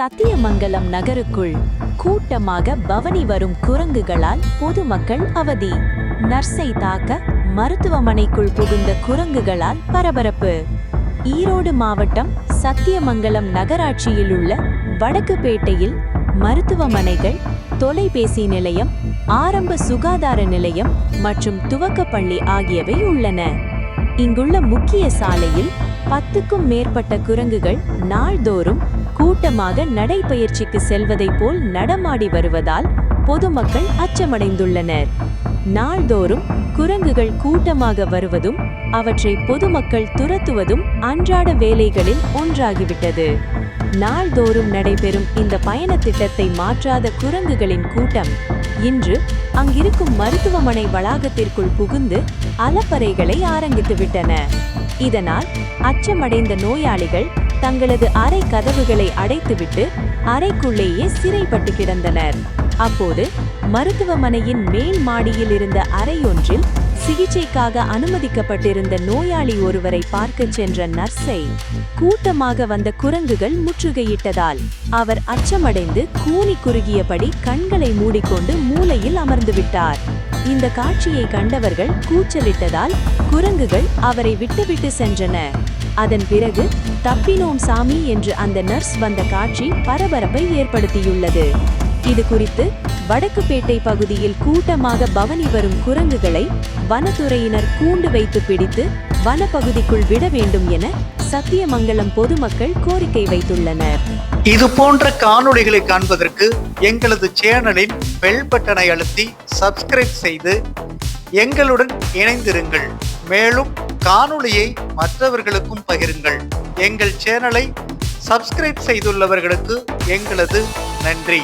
சத்தியமங்கலம் நகருக்குள் கூட்டமாக பவனி வரும் குரங்குகளால் பொதுமக்கள் அவதி. நர்ஸை தாக்க மருத்துவமனைக்குள் புகுந்த குரங்குகளால் பரபரப்பு. ஈரோடு மாவட்டம் சத்தியமங்கலம் நகராட்சியில் உள்ள வடக்குப்பேட்டையில் மருத்துவமனைகள் தொலைபேசி நிலையம் ஆரம்ப சுகாதார நிலையம் மற்றும் துவக்கப்பள்ளி ஆகியவை உள்ளன. இங்குள்ள முக்கிய சாலையில் பத்துக்கும் மேற்பட்ட குரங்குகள் நாள்தோறும் கூட்டமாக நடைபயிற்சிக்கு செல்வதைப் போல் நடமாடி வருவதால் பொதுமக்கள் அச்சமடைந்துள்ளனர். நாள்தோறும் குரங்குகள் கூட்டமாக வருவதும் அவற்றை பொதுமக்கள் துரத்துவதும் அன்றாட வேலைகளில் ஒன்றாகிவிட்டது. நாள்தோறும் நடைபெறும் இந்த பயணத் திட்டத்தை மாற்றாத குரங்குகளின் கூட்டம் இன்று அங்கிருக்கும் மருத்துவமனை வளாகத்திற்குள் புகுந்து அலப்பறைகளை ஆரம்பித்துவிட்டன. இதனால் அச்சமடைந்த நோயாளிகள் தங்களது அறை கதவுகளை அடைத்துவிட்டு அறைக்குள்ளேயே சிறைப்பட்டு கிடந்தனர். அப்போது மருத்துவமனையின் மேல் மாடியில் இருந்த அறையொன்றில் சிகிச்சைக்காக அனுமதிக்கப்பட்டிருந்த நோயாளி ஒருவரை பார்க்கச் சென்ற நர்ஸை கூட்டமாக வந்த குரங்குகள் முற்றுகையிட்டதால் அவர் அச்சமடைந்து கூனி குறுகியபடி கண்களை மூடிக்கொண்டு மூலையில் அமர்ந்து விட்டார். இந்த காட்சியை கண்டவர்கள் கூச்சலிட்டதால் குரங்குகள் அவரை விட்டுவிட்டு சென்றன. அதன் பிறகு தப்பினோம் சாமி என்று அந்த நர்ஸ் வந்த காட்சி பரபரப்பை ஏற்படுத்தியுள்ளது. இது குறித்து வடக்குப்பேட்டை பகுதியில் கூட்டமாக பவனி வரும் குரங்குகளை வனத்துறையினர் கூண்டு வைத்து பிடித்து வனப்பகுதிக்குள் விட வேண்டும் என சத்தியமங்கலம் பொதுமக்கள் கோரிக்கை வைத்துள்ளனர். இது போன்ற காணொளிகளை காண்பதற்கு எங்களது சேனலின் பெல் பட்டனை அழுத்தி சப்ஸ்கிரைப் செய்து எங்களுடன் இணைந்திருங்கள். மேலும் காணொளியை மற்றவர்களுக்கும் பகிருங்கள். எங்கள் சேனலை சப்ஸ்கிரைப் செய்துள்ளவர்களுக்கு எங்களது நன்றி.